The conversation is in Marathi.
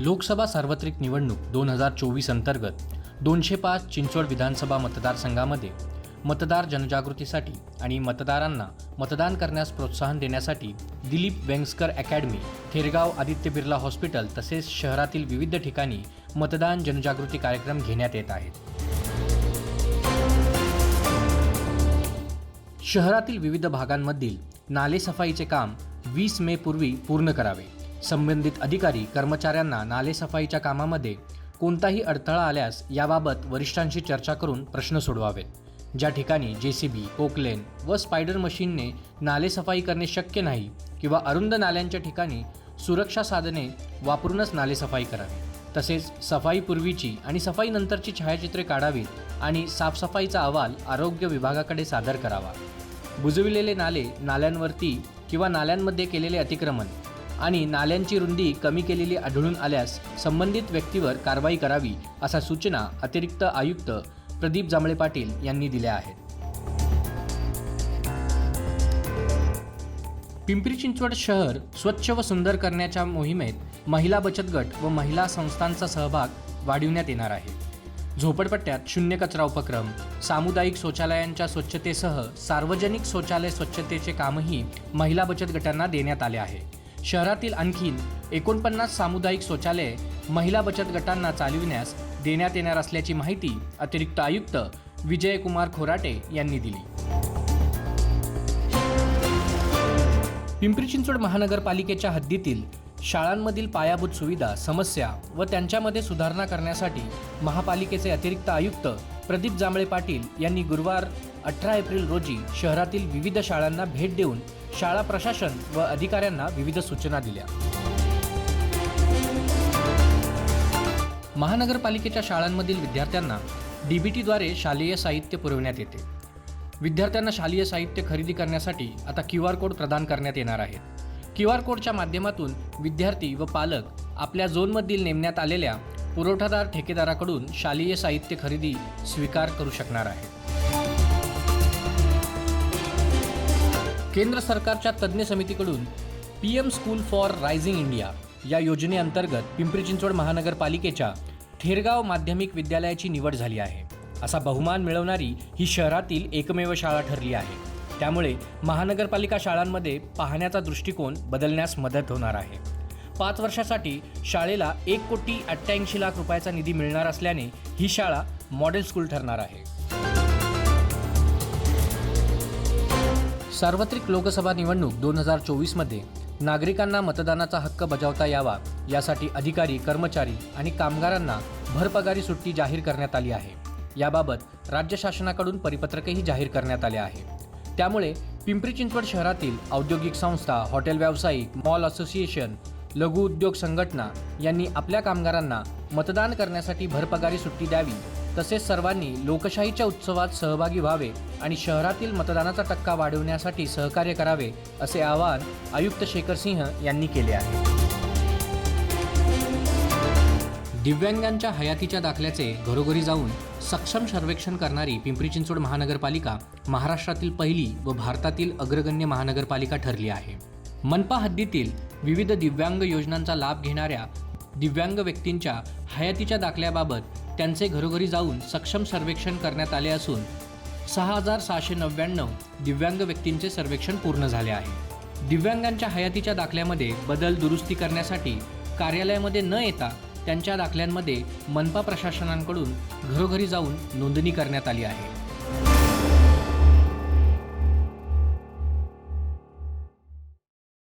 लोकसभा सार्वत्रिक निवडणूक दोन हजार चोवीस अंतर्गत दोनशे पाच चिंचवड विधानसभा मतदारसंघामध्ये मतदार जनजागृतीसाठी आणि मतदारांना मतदान करण्यास प्रोत्साहन देण्यासाठी दिलीप वेंगस्कर अकॅडमी थेरगाव आदित्य बिर्ला हॉस्पिटल तसेच शहरातील विविध ठिकाणी मतदान जनजागृती कार्यक्रम घेण्यात येत आहेत. शहरातील विविध भागांमधील नालेसफाईचे काम वीस मे पूर्वी पूर्ण करावे. संबंधित अधिकारी कर्मचाऱ्यांना नालेसफाईच्या कामामध्ये कोणताही अडथळा आल्यास याबाबत वरिष्ठांशी चर्चा करून प्रश्न सोडवावेत. ज्या ठिकाणी जे सी बी पोकलेन व स्पायडर मशीनने नालेसफाई करणे शक्य नाही किंवा अरुंद नाल्यांच्या ठिकाणी सुरक्षा साधने वापरूनच नालेसफाई करावी. तसेच सफाईपूर्वीची आणि सफाईनंतरची छायाचित्रे काढावीत आणि साफसफाईचा अहवाल आरोग्य विभागाकडे सादर करावा. बुजविलेले नाले नाल्यांवरती किंवा नाल्यांमध्ये केलेले अतिक्रमण आणि नाल्यांची रुंदी कमी केलेली आढळून आल्यास संबंधित व्यक्तीवर कारवाई करावी अशा सूचना अतिरिक्त आयुक्त प्रदीप जांभळे पाटील यांनी दिल्या आहेत. पिंपरी चिंचवड शहर स्वच्छ व सुंदर करण्याच्या मोहिमेत महिला बचत गट व महिला संस्थांचा सहभाग वाढविण्यात येणार आहे. झोपडपट्ट्यात शून्य कचरा उपक्रम सामुदायिक शौचालयांच्या स्वच्छतेसह सार्वजनिक शौचालय स्वच्छतेचे कामही महिला बचत गटांना देण्यात आले आहे. शहरातील आणखीन एकोणपन्नास सामुदायिक शौचालये महिला बचत गटांना चालविण्यास देण्यात येणार असल्याची माहिती अतिरिक्त आयुक्त विजयकुमार खोराटे यांनी दिली. पिंपरी चिंचवड महानगरपालिकेच्या हद्दीतील शाळांमधील पायाभूत सुविधा समस्या व त्यांच्यामध्ये सुधारणा करण्यासाठी महापालिकेचे अतिरिक्त आयुक्त प्रदीप जांभळे पाटील यांनी गुरुवार अठरा एप्रिल रोजी शहरातील विविध शाळांना भेट देऊन शाळा प्रशासन व अधिकाऱ्यांना विविध सूचना दिल्या. महानगरपालिकेच्या शाळांमधील विद्यार्थ्यांना डीबीटीद्वारे शालेय साहित्य पुरविण्यात येते. विद्यार्थ्यांना शालेय साहित्य खरेदी करण्यासाठी आता क्यू आर कोड प्रदान करण्यात येणार आहे. क्यू आर कोडच्या माध्यमातून विद्यार्थी व पालक आपल्या झोनमधील नेमण्यात आलेल्या पुरवठादार ठेकेदाराकडून शालेय साहित्य खरेदी स्वीकार करू शकणार आहेत. केंद्र सरकारच्या तज्ज्ञ समितीकडून P M school for rising India या योजनेअंतर्गत पिंपरी चिंचवड महानगरपालिकेच्या थेरगाव माध्यमिक विद्यालयाची निवड झाली आहे. असा बहुमान मिळवणारी ही शहरातील एकमेव शाळा ठरली आहे. त्यामुळे महानगरपालिका शाळांमध्ये पाहण्याचा दृष्टिकोन बदलण्यास मदत होणार आहे. पाच वर्षासाठी शाळेला एक कोटी अठ्ठ्याऐंशी लाख रुपयाचा निधी मिळणार असल्याने ही शाळा मॉडेल स्कूल ठरणार आहे. सार्वत्रिक लोकसभा निवडणूक दोन हजार चोवीसमध्ये नागरिकांना मतदानाचा हक्क बजावता यावा यासाठी अधिकारी कर्मचारी आणि कामगारांना भरपगारी सुट्टी जाहीर करण्यात आली आहे. याबाबत राज्य शासनाकडून परिपत्रकही जाहीर करण्यात आले आहे. त्यामुळे पिंपरी चिंचवड शहरातील औद्योगिक संस्था हॉटेल व्यावसायिक मॉल असोसिएशन लघु उद्योग संघटना यांनी आपल्या कामगारांना मतदान करण्यासाठी भरपगारी सुट्टी द्यावी तसेच सर्वांनी लोकशाहीच्या उत्सवात सहभागी व्हावे आणि शहरातील मतदानाचा टक्का वाढवण्यासाठी सहकार्य करावे असे आवाहन आयुक्त शेखर सिंह यांनी केले आहे. दिव्यांगांच्या हयातीच्या दाखल्याचे घरोघरी जाऊन सक्षम सर्वेक्षण करणारी पिंपरी चिंचवड महानगरपालिका महाराष्ट्रातील पहिली व भारतातील अग्रगण्य महानगरपालिका ठरली आहे. मनपा हद्दीतील विविध दिव्यांग योजनांचा लाभ घेणाऱ्या दिव्यांग व्यक्तींच्या हयातीच्या दाखल्याबाबत त्यांचे घरोघरी जाऊन सक्षम सर्वेक्षण करण्यात आले असून सहा हजार सहाशे नव्याण्णव दिव्यांग व्यक्तींचे सर्वेक्षण पूर्ण झाले आहे. दिव्यांगांच्या हयातीच्या दाखल्यामध्ये बदल दुरुस्ती करण्यासाठी कार्यालयामध्ये न येता त्यांच्या दाखल्यांमध्ये मनपा प्रशासनांकडून घरोघरी जाऊन नोंदणी करण्यात आली आहे.